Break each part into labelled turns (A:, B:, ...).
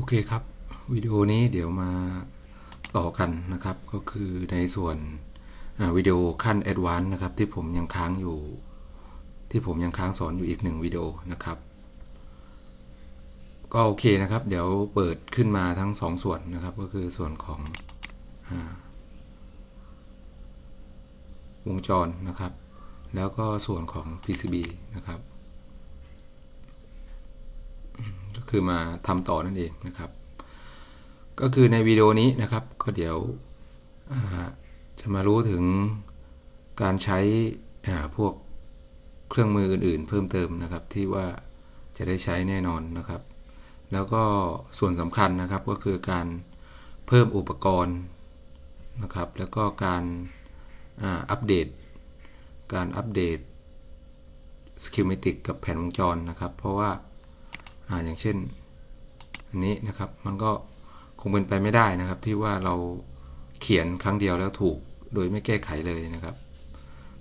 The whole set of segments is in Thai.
A: โอเคครับ วิดีโอนี้เดี๋ยวมาต่อกันนะครับ ก็คือในส่วนวิดีโอขั้นแอดวานซ์นะครับ ที่ผมยังค้างอยู่ ที่ผมยังค้างสอนอยู่อีกหนึ่งวิดีโอนะครับ ก็โอเคนะครับ เดี๋ยวเปิดขึ้นมาทั้งสองส่วนนะครับ ก็คือส่วนของอวงจรนะครับ แล้วก็ส่วนของ PCB นะครับ ก็คือมาทำต่อนั่นเองนะครับ ก็คือในวิดีโอนี้นะครับ ก็เดี๋ยวจะมารู้ถึงการใช้พวกเครื่องมืออื่นๆ เพิ่มเติมนะครับ ที่ว่าจะได้ใช้แน่นอนนะครับ แล้วก็ส่วนสำคัญนะครับก็คือการเพิ่มอุปกรณ์นะครับ แล้วก็การอัปเดต การอัปเดต schematic กับแผนวงจรนะครับ เพราะว่า อ่าอย่างเช่นอันนี้นะครับมันก็คงเป็นไปไม่ได้นะครับ ที่ว่าเราเขียนครั้งเดียวแล้วถูกโดยไม่แก้ไขเลยนะครับ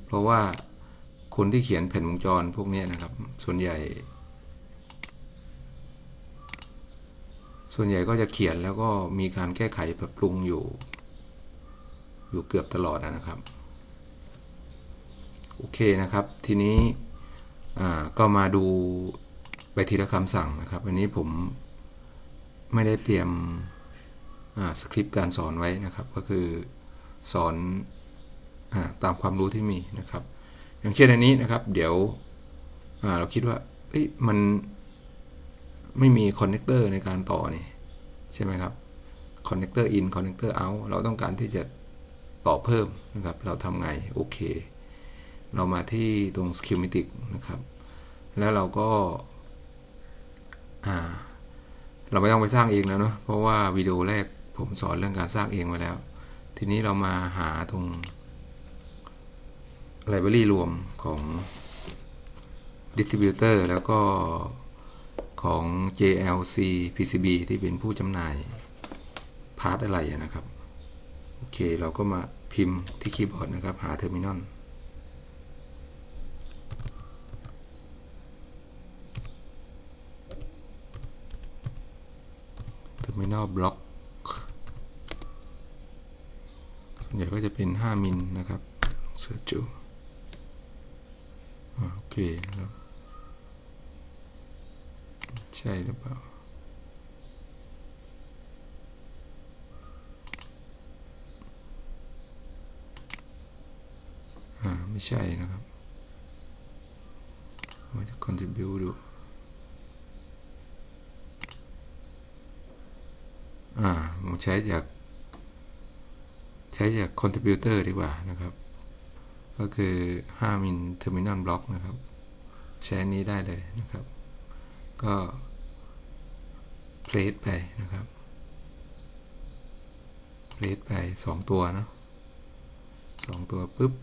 A: เพราะว่าคนที่เขียนแผ่นวงจรพวกนี้นะครับ ส่วนใหญ่ ส่วนใหญ่ก็จะเขียนแล้วก็มีการแก้ไขปรับปรุงอยู่ อยู่เกือบตลอดนะครับโอเคนะครับ ทีนี้อ่าก็มาดู ไปทีละคำสั่งนะครับอันนี้ผมไม่ได้เตรียมสคริปต์การสอนไว้นะครับ ก็คือสอนอตามความรู้ที่มีนะครับ อย่างเช่นอันนี้นะครับ เดี๋ยวเราคิดว่ามันไม่มีคอนเนคเตอร์ในการต่อนี่ใช่ไหมครับคอนเนคเตอร์อินคอนเนคเตอร์เอาเราต้องการที่จะต่อเพิ่มนะครับ เราทำไง โอเค เรามาที่ตรง schematic นะครับ แล้วเราก็ อ่า เราไม่ต้องไปสร้างเองแล้วเนาะเพราะว่าวิดีโอแรกผมสอนเรื่องการสร้างเองมาแล้ว ทีนี้เรามาหาตรง library รวมของ distributor แล้วก็ของ JLC PCB ที่เป็นผู้จำหน่าย พาร์ทอะไรนะครับ โอเค เราก็มาพิมพ์ที่คีย์บอร์ดนะครับ หา terminal terminal block ส่วนใหญ่ก็จะเป็น 5 มิลนะครับเสิร์ชดูโอเคนะครับ ใช่หรือเปล่าไม่ใช่นะครับมาจะ contribute ดู อ่าผมใช้จาก ใช้จาก contributor ดีกว่านะครับ ก็คือ5มิล terminal block นะครับ ใช้นี้ได้เลยนะครับ ก็เพลทไปนะครับเพลทไป 2 ตัวเนาะสองตัวปุ๊บ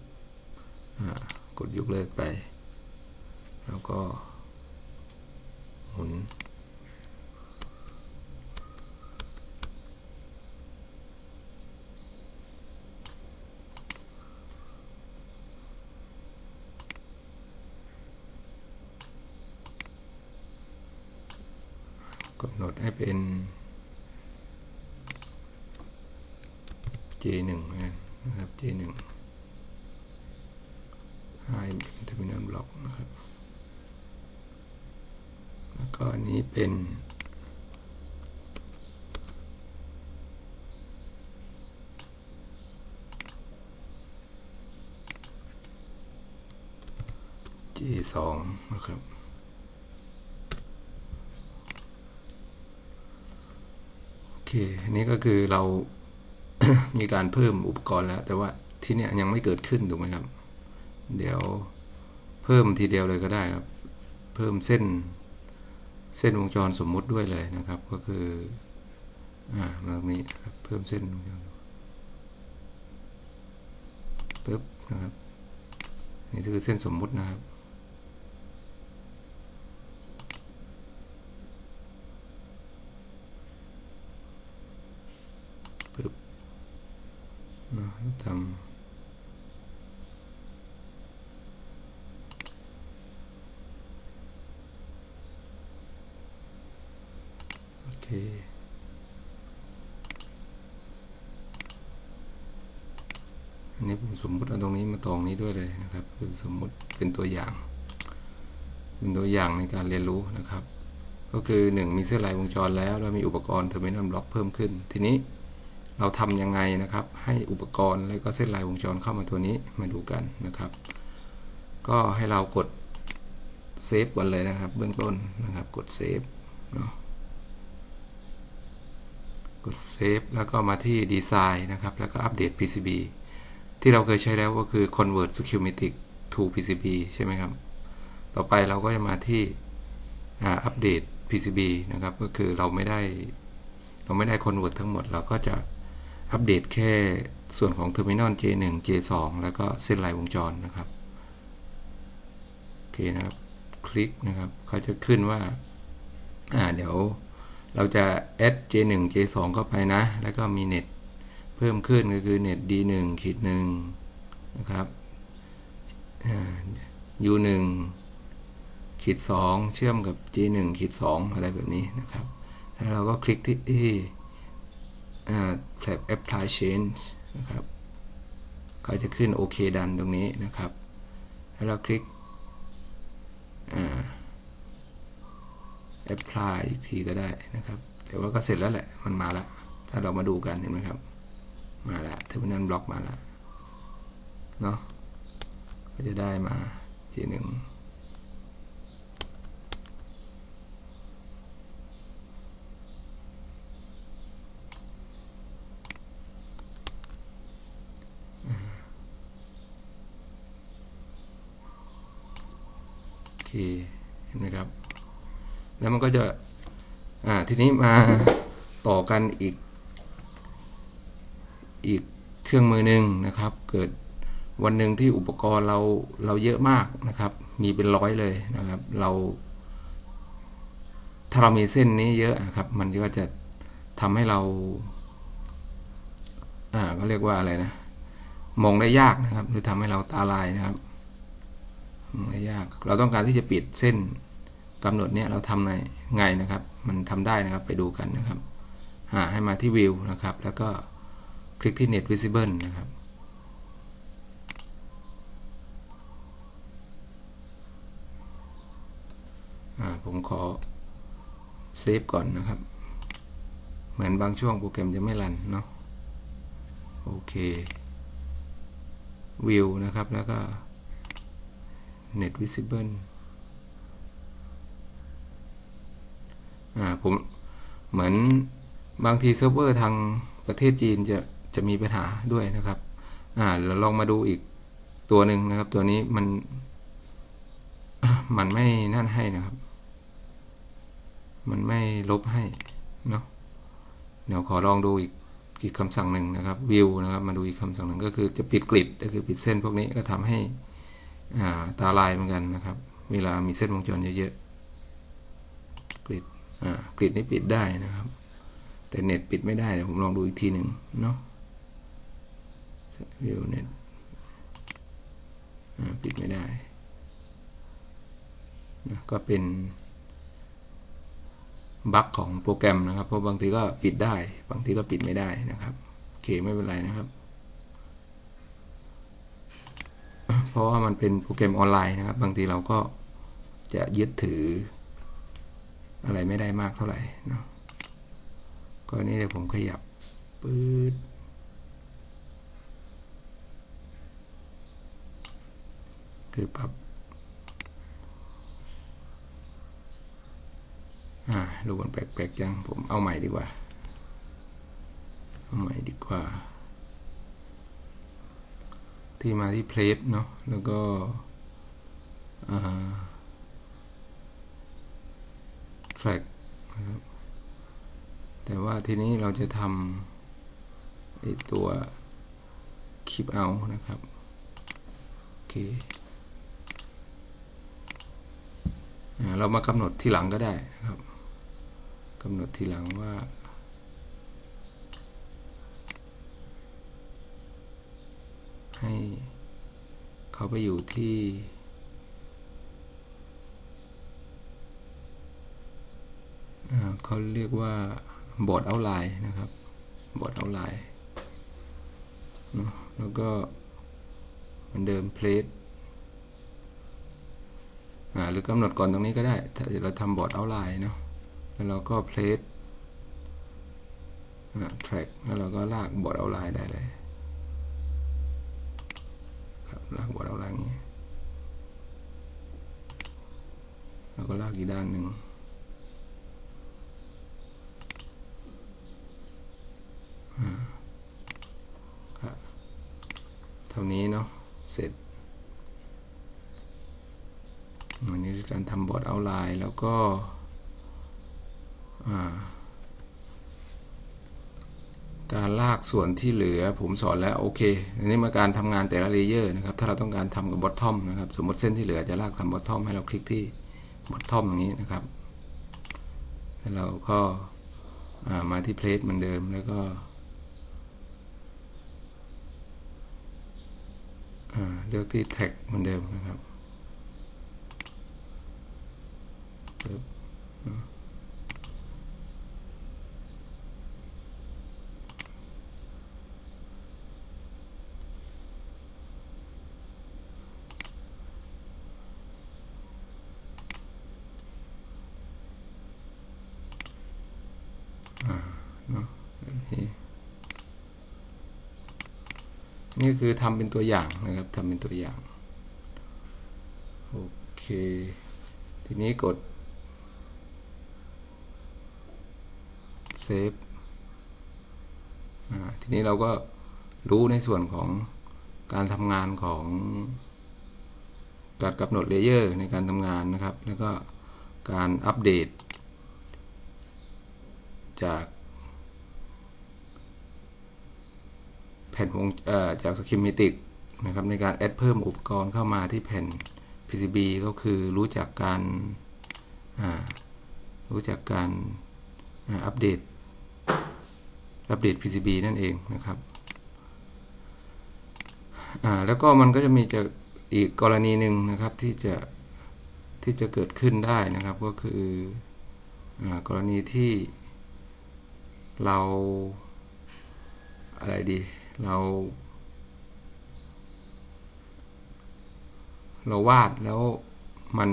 A: กดยกเลิกไป แล้วก็หมุน กำหนดให้เป็น J1 นะครับ J1 ให้เป็น terminal block นะครับ แล้วก็อันนี้เป็น J2 นะครับโอเคอันนี้ก็คือเรา มีการเพิ่มอุปกรณ์แล้ว แต่ว่าที่เนี้ยยังไม่เกิดขึ้นถูกไหมครับ เดี๋ยวเพิ่มทีเดียวเลยก็ได้ครับ เพิ่มเส้นเส้นวงจรสมมุติด้วยเลยนะครับ ก็คืออ่ามาตรงนี้ครับเพิ่มเส้นวงจรปึ๊บนะครับ นี่คือเส้นสมมุตินะครับ น้อยต่ำโอเคอันนี้ผมสมมติเอาตรงนี้มาตรงนี้ด้วยเลยนะครับ คือสมมุติเป็นตัวอย่าง เป็นตัวอย่างในการเรียนรู้นะครับ ก็คือ 1 มีเส้นลายวงจรแล้ว เรามีอุปกรณ์เทอร์มินัลบล็อกเพิ่มขึ้น ทีนี้ เราทำยังไงนะครับ ให้อุปกรณ์แล้วก็เส้นลายวงจรเข้ามาตัวนี้มาดูกันนะครับ ก็ให้เรากดเซฟก่อนเลยนะครับ เบื้องต้นนะครับกดเซฟเนาะกดเซฟแล้วก็มาที่ดีไซน์นะครับ แล้วก็อัปเดต PCB ที่เราเคยใช้แล้วก็คือ convert schematic to PCB ใช่ไหมครับ ต่อไปเราก็จะมาที่อัปเดต PCB นะครับ ก็คือเราไม่ได้ เราไม่ได้ convert ทั้งหมด เราก็จะ อัปเดตแค่ส่วนของ terminal J1 J2 แล้วก็เส้นลายวงจรนะครับ โอเคนะครับ คลิกนะครับเขาจะขึ้นว่า อ่า เดี๋ยวเราจะ add J1 J2 เข้าไปนะ แล้วก็มีเน็ตเพิ่มขึ้นก็คือเน็ต D1 ขีดหนึ่งนะครับ U1 ขีด2เชื่อมกับ G1 ขีด2อะไรแบบนี้นะครับ แล้วเราก็คลิกที่ แถบ Apply Change นะครับก็จะขึ้นโอเคดันตรงนี้นะครับ แล้วเราคลิก apply อีกทีก็ได้นะครับ แต่ว่าก็เสร็จแล้วแหละ มันมาแล้ว ถ้าเรามาดูกันเห็นไหมครับ มาแล้ว terminal block มาแล้ว เนาะก็จะได้มา G1 โอเค เห็นไหมครับ แล้วมัน ก็จะ อ่า ทีนี้มาต่อกันอีก อีกเครื่องมือหนึ่งนะครับ เกิดวันหนึ่งที่อุปกรณ์เราเราเยอะมากนะครับ มีเป็นร้อยเลยนะครับ เรา ถ้าเรามีเส้นนี้เยอะนะครับ มันก็จะทำให้เรา อ่าก็เรียกว่าอะไรนะ มองได้ยากนะครับ หรือทำให้เราตาลายนะครับมองได้ยาก เราต้องการที่จะปิดเส้น กำหนดเนี้ยเราทำไงไงนะครับ มันทำได้นะครับไปดูกันนะครับ หาให้มาที่วิวนะครับ แล้วก็คลิกที่ net visible นะครับผมขอเซฟก่อนนะครับ เหมือนบางช่วงโปรแกรมจะไม่รันเนาะโอเควิวนะครับแล้วก็ net visible อ่าผมเหมือนบางทีเซิร์ฟเวอร์ทางประเทศจีนจะจะมีปัญหาด้วยนะครับ อ่าเราลองมาดูอีกตัวหนึ่งนะครับ ตัวนี้มัน มันไม่นั่นให้นะครับ มันไม่ลบให้เนาะเดี๋ยวขอลองดูอีกอีกคำสั่งหนึ่งนะครับ view นะครับ มาดูอีกคำสั่งหนึ่งก็คือจะปิดกริดก็คือปิดเส้นพวกนี้ก็ทำให้อ่าตาลายเหมือนกันนะครับ เวลามีเส้นวงจรเยอะๆ กริดนี่ปิดได้นะครับ แต่เน็ตปิดไม่ได้เดี๋ยวผมลองดูอีกทีหนึ่งเนาะ view net อ่าปิดไม่ได้นะก็เป็นบั๊กของโปรแกรมนะครับ เพราะบางทีก็ปิดได้ บางทีก็ปิดไม่ได้นะครับโอเคไม่เป็นไรนะครับ เพราะว่ามันเป็นโปรแกรมออนไลน์นะครับ บางทีเราก็จะยึดถือ อะไรไม่ได้มากเท่าไหร่เนาะก็นี่เดี๋ยวผมขยับปื๊ดคือปรับอ่าดูมันแปลกๆจัง ผมเอาใหม่ดีกว่า เอาใหม่ดีกว่า ที่มาที่เพลทเนาะแล้วก็อ่า track นะครับ แต่ว่าทีนี้เราจะทำไอตัว keep out นะครับ โอเคเรามากำหนดที่หลังก็ได้นะครับกำหนดทีหลังว่าให้เขาไปอยู่ที่ เขาเรียกว่าบอร์ดเอาไลน์นะครับบอร์ดเอาไลน์แล้วก็เหมือนเดิม place อ่าหรือกำหนดก่อนตรงนี้ก็ได้ ถ้าเราทำบอร์ดเอาไลน์เนาะแล้วเราก็ place อ่า track แล้วเราก็ลากบอร์ดเอาไลน์ได้เลยครับลากบอร์ดเอาไลน์อย่างนี้แล้วก็ลากอีกด้านหนึ่งอ่าครับเท่านี้เนาะเสร็จอันนี้คือการทำบอร์ดเอาไลน์แล้วก็การลากส่วนที่เหลือผมสอนแล้วโอเค อันนี้มาการทำงานแต่ละเลเยอร์นะครับ ถ้าเราต้องการทำกับบอททอมนะครับ สมมติเส้นที่เหลือจะลากทำบอททอมให้เราคลิกที่บอททอมอย่างนี้นะครับ แล้วเราก็มาที่เพลทเหมือนเดิมแล้วก็ เลือกที่แท็กเหมือนเดิมนะครับปึ๊บเนาะแบบนี้ นี่คือทำเป็นตัวอย่างนะครับทำเป็นตัวอย่าง โอเค ทีนี้กดเซฟทีนี้เราก็รู้ในส่วนของการทำงานของการกำหนดเลเยอร์ในการทำงานนะครับ แล้วก็การอัปเดต จาก แผ่นวงจากสกิมมิติกนะครับในการแอดเพิ่มอุปกรณ์เข้ามาที่แผ่น PCB ก็คือรู้จักการรู้จักการอัปเดตอัปเดต PCB นั่นเองนะครับแล้วก็มันก็จะมีจะอีกกรณีหนึ่งนะครับที่จะที่จะเกิดขึ้นได้นะครับก็คืออกรณีที่เราอะไรดี เรา เราวาดแล้วมัน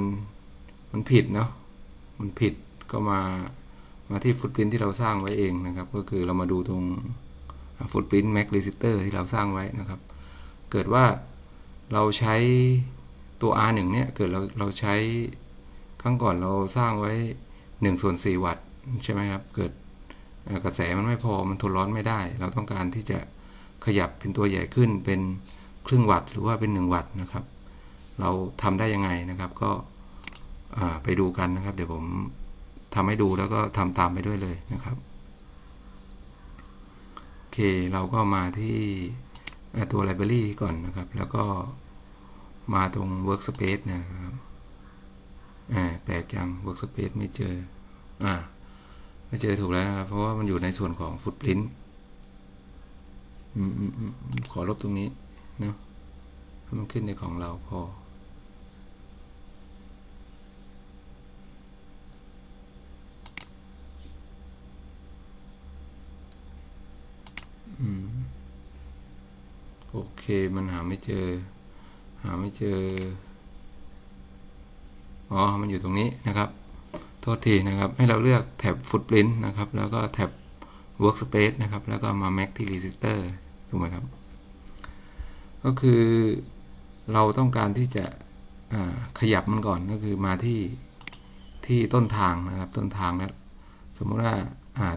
A: มันผิดเนาะมันผิดก็มามาที่ฟุตปรินที่เราสร้างไว้เองนะครับ ก็คือเรามาดูตรงฟุตปรินแม็กรีสิเตอร์ที่เราสร้างไว้นะครับ เกิดว่าเราใช้ตัว R1 เนี่ย เกิดเราเราใช้ครั้งก่อนเราสร้างไว้1ส่วน4วัตต์ใช่ไหมครับ เกิดกระแสมันไม่พอมันทนร้อนไม่ได้ เราต้องการที่จะ ขยับเป็นตัวใหญ่ขึ้นเป็นครึ่งวัตต์หรือว่าเป็น1วัตต์นะครับ เราทำได้ยังไงนะครับก็ไปดูกันนะครับ เดี๋ยวผมทำให้ดูแล้วก็ทำตามไปด้วยเลยนะครับโอเคเราก็มาที่ตัว library ก่อนนะครับ แล้วก็มาตรง workspace นะครับแปลกจัง workspace ไม่เจออ่าไม่เจอถูกแล้วนะครับ เพราะว่ามันอยู่ในส่วนของ footprint อืมอืมอืมขอลบตรงนี้เนาะให้มันขึ้นในของเราพอโอเคมันหาไม่เจอ หาไม่เจอ อ๋อ มันอยู่ตรงนี้นะครับ โทษทีนะครับ ให้เราเลือกแท็บ Footprint นะครับ แล้วก็แท็บ Workspace นะครับ แล้วก็มา Mac ที่ Register ถูกไหมครับ ก็คือเราต้องการที่จะขยับมันก่อนก็คือมาที่ที่ต้นทางนะครับ ต้นทางนะสมมติว่า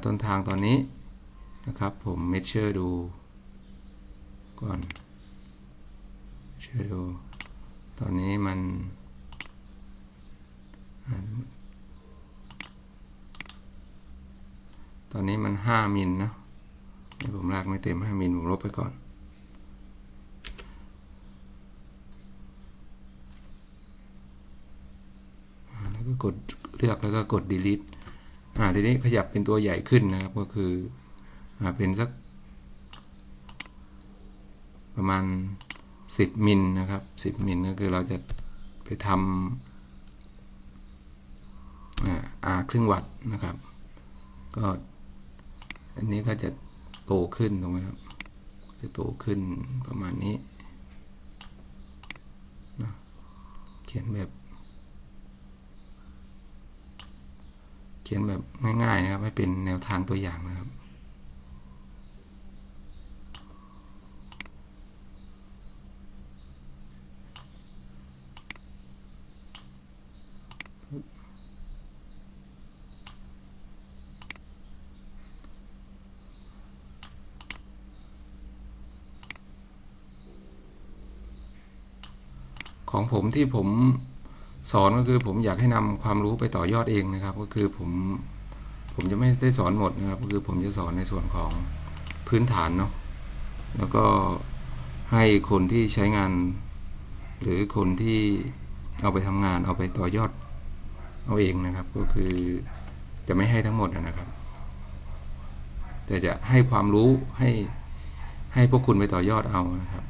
A: ต้นทางตอนนี้นะครับ ผมเมเชอร์ดูก่อนเชื่อดู ตอนนี้มัน ตอนนี้มันห้ามิลนะนี่ผมลากไม่เต็มห้ามิลผมลบไปก่อน แล้วก็กดเลือกแล้วก็กด delete อ่าทีนี้ขยับเป็นตัวใหญ่ขึ้นนะครับ ก็คืออ่าเป็นสัก ประมาณ 10 มิลนะครับ 10 มิลก็คือเราจะไปทำอ่าครึ่งวัตต์นะครับ ก็ อันนี้ก็จะโตขึ้นถูกไหมครับ จะโตขึ้นประมาณนี้นะเขียนแบบ เขียนแบบง่ายๆนะครับ ให้เป็นแนวทางตัวอย่างนะครับ ของผมที่ผมสอนก็คือผมอยากให้นำความรู้ไปต่อยอดเองนะครับ ก็คือผมผมจะไม่ได้สอนหมดนะครับ ก็คือผมจะสอนในส่วนของพื้นฐานเนาะแล้วก็ให้คนที่ใช้งาน หรือคนที่เอาไปทำงานเอาไปต่อยอดเอาเองนะครับ ก็คือจะไม่ให้ทั้งหมดนะครับ แต่จะให้ความรู้ให้ให้พวกคุณไปต่อยอดเอานะครับ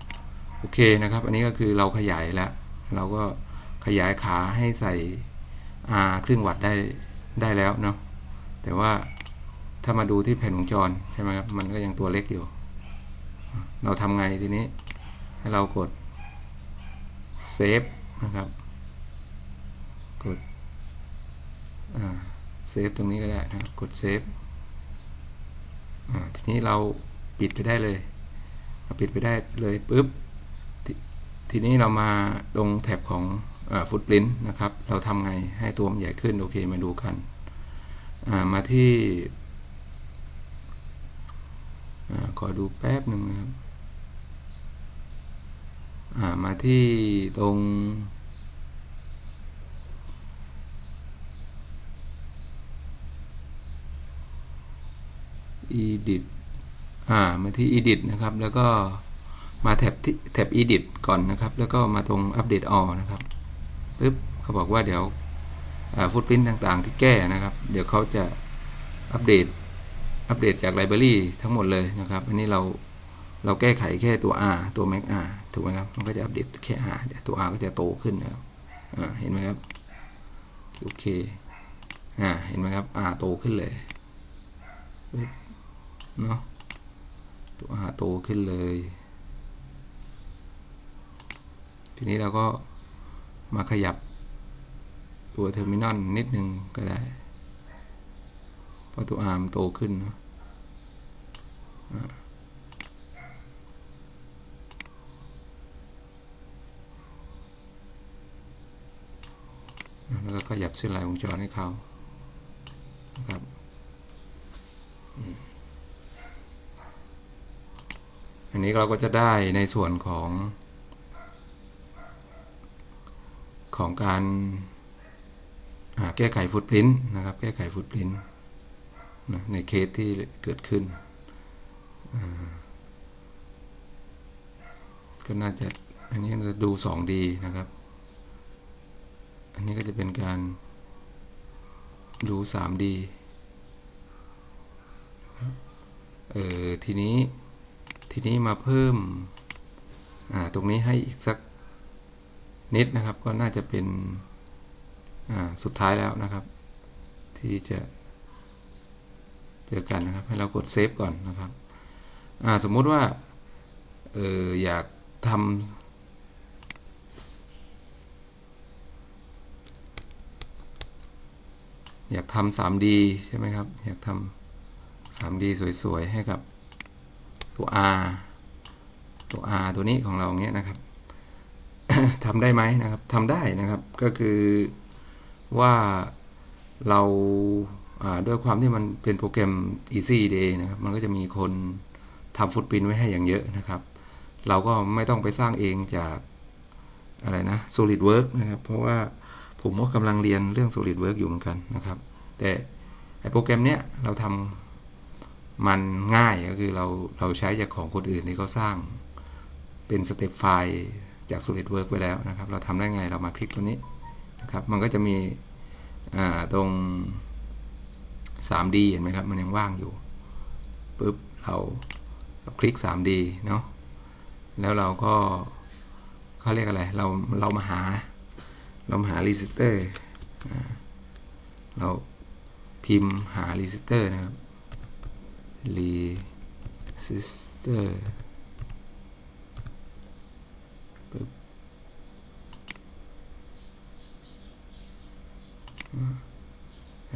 A: โอเคนะครับ อันนี้ก็คือเราขยายแล้ว เราก็ขยายขาให้ใส่ R ครึ่งวัตต์ได้ได้แล้วเนาะแต่ว่าถ้ามาดูที่แผ่นวงจรใช่ไหมครับมันก็ยังตัวเล็กอยู่ เราทำไงทีนี้ ให้เรากดเซฟนะครับ กดเซฟตรงนี้ก็ได้นะกดเซฟทีนี้เราปิดไปได้เลยเราปิดไปได้เลยปุ๊บ ทีนี้เรามาตรงแท็บของฟุตปรินต์นะครับ เราทำไงให้ตัวมันใหญ่ขึ้น โอเค มาดูกัน มาที่ขอดูแป๊บหนึ่งนะครับมาที่ตรง edit อ่ามาที่ edit นะครับ แล้วก็ มาแท็บที่แท็บ edit ก่อนนะครับ แล้วก็มาตรง update all นะครับปึ๊บเขาบอกว่าเดี๋ยวฟุตปรินต์ต่างๆ ที่แก้นะครับ เดี๋ยวเขาจะอัปเดตอัปเดตจากไลบรารีทั้งหมดเลยนะครับ อันนี้เราเราแก้ไขแค่ตัว R ตัว Mac R ถูกไหมครับ มันก็จะอัปเดตแค่ R เดี๋ยวตัว R ก็จะโตขึ้นนะครับเห็นไหมครับ โอเคอ่าเห็นไหมครับ R โตขึ้นเลยเนาะตัว R โตขึ้นเลย ทีนี้เราก็มาขยับตัวเทอร์มินอลนิดนึงก็ได้เพราะตัว R มันโตขึ้นเนาะแล้วก็ขยับเส้นลายวงจรให้เขาครับอันนี้เราก็จะได้ในส่วนของ ของการแก้ไขฟุตพิ้นนะครับ แก้ไขฟุตพิ้นในเคสที่เกิดขึ้น ก็น่าจะ อันนี้จะดู 2D นะครับ อันนี้ก็จะเป็นการดู 3D เออทีนี้ ทีนี้มาเพิ่มตรงนี้ให้อีกสัก นิดนะครับก็น่าจะเป็นสุดท้ายแล้วนะครับ ที่จะเจอกันนะครับ ให้เรากดเซฟก่อนนะครับสมมุติว่าอออยากทำอยากทำ 3D ใช่ไหมครับ อยากทำ 3D สวยๆ ให้กับตัว R ตัว R ตัวนี้ของเราเงี้ยนะครับ ทำได้ไหมนะครับทำได้นะครับก็คือว่าเราด้วยความที่มันเป็นโปรแกรม Easy Day นะครับ มันก็จะมีคนทำฟุตปรินไว้ให้อย่างเยอะนะครับ เราก็ไม่ต้องไปสร้างเองจากอะไรนะ solid work นะครับ เพราะว่าผมก็กำลังเรียนเรื่อง solid work อยู่เหมือนกันนะครับ แต่ไอโปรแกรมเนี้ยเราทำมันง่ายก็คือเราเราใช้จากของคนอื่นที่เขาสร้างเป็นสเต็ปไฟล์ จาก SolidWorks ไปแล้วนะครับ เราทำได้ไงเรามาคลิกตัวนี้นะครับ มันก็จะมีตรง 3D เห็นไหมครับ มันยังว่างอยู่ปุ๊บเราเราคลิก 3D เนาะแล้วเราก็เขาเรียกอะไร เราเรามาหา เรามาหา resistor เราพิมพ์หา resistor นะครับ resistor ป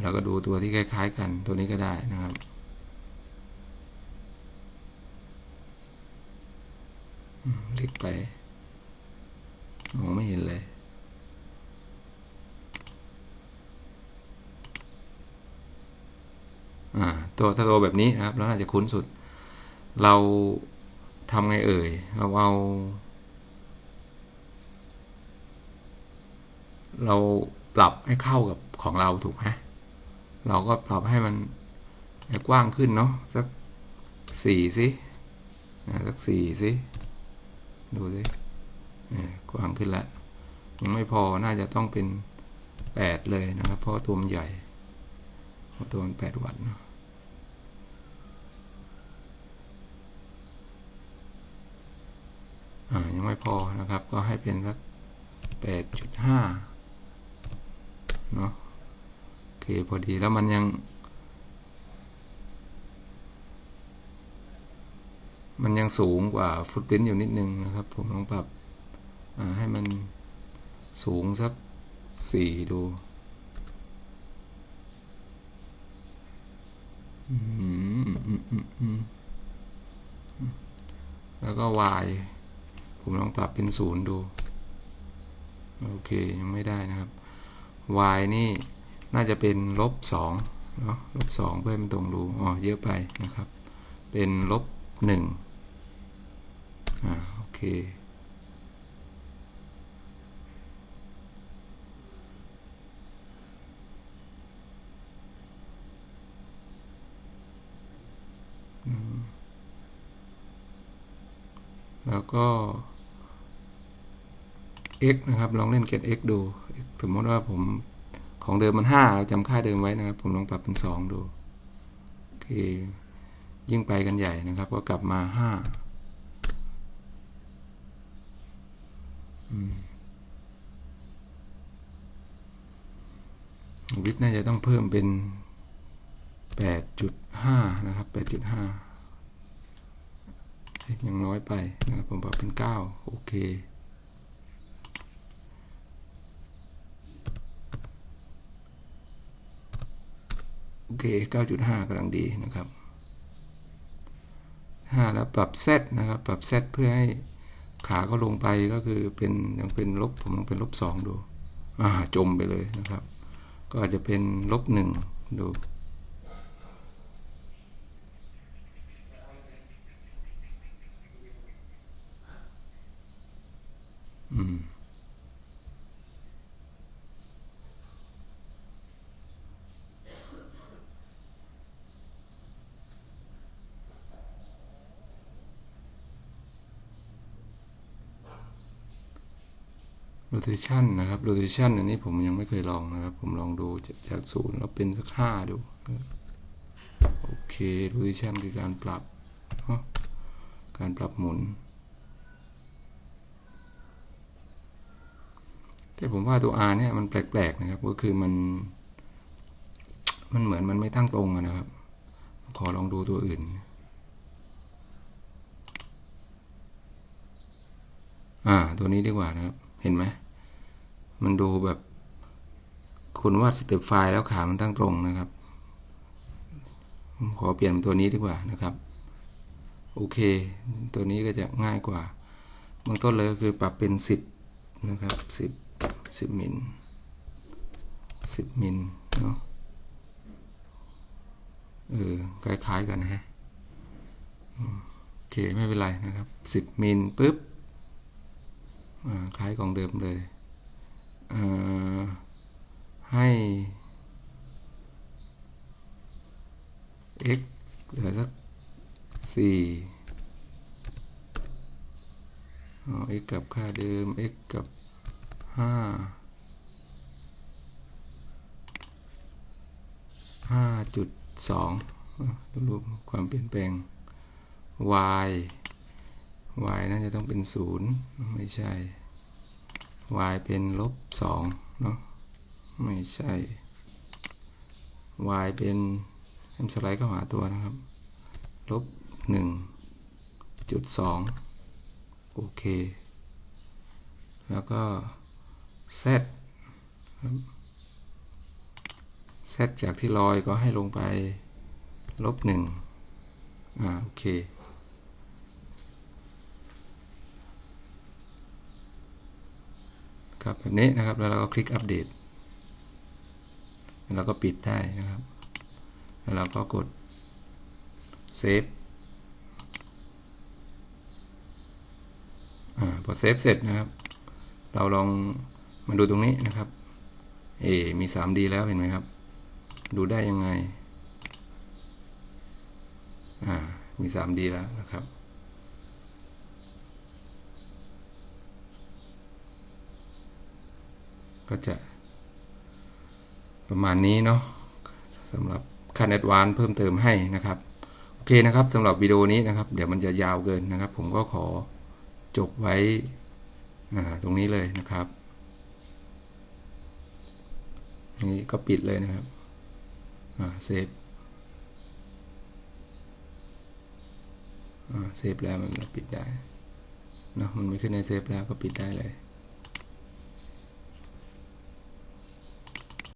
A: เราก็ดูตัวที่คล้าย ๆ กันตัวนี้ก็ได้นะครับ เล็กไปมองไม่เห็นเลยอ่าตัวถ้าตัวแบบนี้นะครับแล้วน่าจะคุ้นสุด เราทำไงเอ่ย เราเอา เราปรับให้เข้ากับ ของเราถูกไหมเราก็ปรับให้มันกว้างขึ้นเนาะสักสี่สิสักสี่สิดูสิกว้างขึ้นล้วยังไม่พอน่าจะต้องเป็นแปดเลยนะครับ เพราะตัวมันใหญ่ตัวมันแปดวัตต์เนาะยังไม่พอนะครับ ก็ให้เป็นสักแปดจุดห้าเนาะ โอเคพอดีแล้วมันยัง มันยังสูงกว่าฟุตปรินอยู่นิดนึงนะครับ ผมลองปรับให้มันสูงสักสี่ดูแล้วก็ y ผมลองปรับเป็นศูนย์ดู โอเค ยังไม่ได้นะครับ y นี่ น่าจะเป็นลบสองเนาะลบสองเพื่อมันตรงดูอ๋อเยอะไปนะครับ เป็นลบหนึ่งอ่าโอเคแล้วก็ x นะครับ ลองเล่นเกต x ดู สมมติว่าผม ของเดิมมัน 5 เราจำค่าเดิมไว้นะครับ ผมลองปรับเป็น 2 ดูโอเคยิ่งไปกันใหญ่นะครับ ก็กลับมา 5 วิทย์น่าจะต้องเพิ่มเป็น 8.5 นะครับ 8.5 ยังน้อยไปนะครับ ผมปรับเป็น 9 โอเค โอเค 9.5กำลังดีนะครับ 5 แล้วปรับเซตนะครับ ปรับเซตเพื่อให้ขาก็ลงไปก็คือเป็นยังเป็นลบผมลองเป็นลบ2ดู อ่าจมไปเลยนะครับ ก็อาจจะเป็นลบ1ดู rotation นะครับ rotation อันนี้ผมยังไม่เคยลองนะครับ ผมลองดูจากศูนย์แล้วเป็นสักห้าดู โอเค rotation คือการปรับ การปรับหมุน แต่ผมว่าตัว R เนี่ยมันแปลกๆนะครับ ก็คือมัน มันเหมือนมันไม่ตั้งตรงนะครับ ขอลองดูตัวอื่นอ่า ตัวนี้ดีกว่านะครับ เห็นไหม มันดูแบบ คุณวาดสเต็ปไฟล์แล้วขามันตั้งตรงนะครับผมขอเปลี่ยนตัวนี้ดีกว่านะครับ โอเค ตัวนี้ก็จะง่ายกว่าเบื้องต้นเลยก็คือปรับเป็น 10 นะครับ 10 10มิล10มิลเนาะเออคล้ายๆกันนะฮะโอเค ไม่เป็นไรนะครับ 10มิลปุ๊บคล้ายของเดิมเลย ให้ x เหลือสักสี่ x กับค่าเดิม x กับห้าห้าจุดสองดูรูปความเปลี่ยนแปลง y y น่าจะต้องเป็นศูนย์ไม่ใช่ y เป็นลบสองเนาะไม่ใช่ y เป็นทำสไลด์เข้าหาตัวนะครับ ลบหนึ่งจุดสองโอเค แล้วก็ z ครับ z จากที่ลอยก็ให้ลงไปลบหนึ่งอ่าโอเค ครับแบบนี้นะครับ แล้วเราก็คลิกอัปเดตแล้วเราก็ปิดได้นะครับ แล้วเราก็กดเซฟอพอเซฟเสร็จนะครับ เราลองมาดูตรงนี้นะครับ เอ มี 3D แล้วเห็นไหมครับ ดูได้ยังไง อ่า มี 3D แล้วนะครับ ก็จะประมาณนี้เนาะสำหรับขั้นแอดวานเพิ่มเติมให้นะครับ โอเคนะครับสำหรับวิดีโอนี้นะครับ เดี๋ยวมันจะยาวเกินนะครับ ผมก็ขอจบไว้ตรงนี้เลยนะครับ นี่ก็ปิดเลยนะครับเซฟเซฟแล้วมันก็ปิดได้เนอะมันไม่ขึ้นในเซฟแล้วก็ปิดได้เลย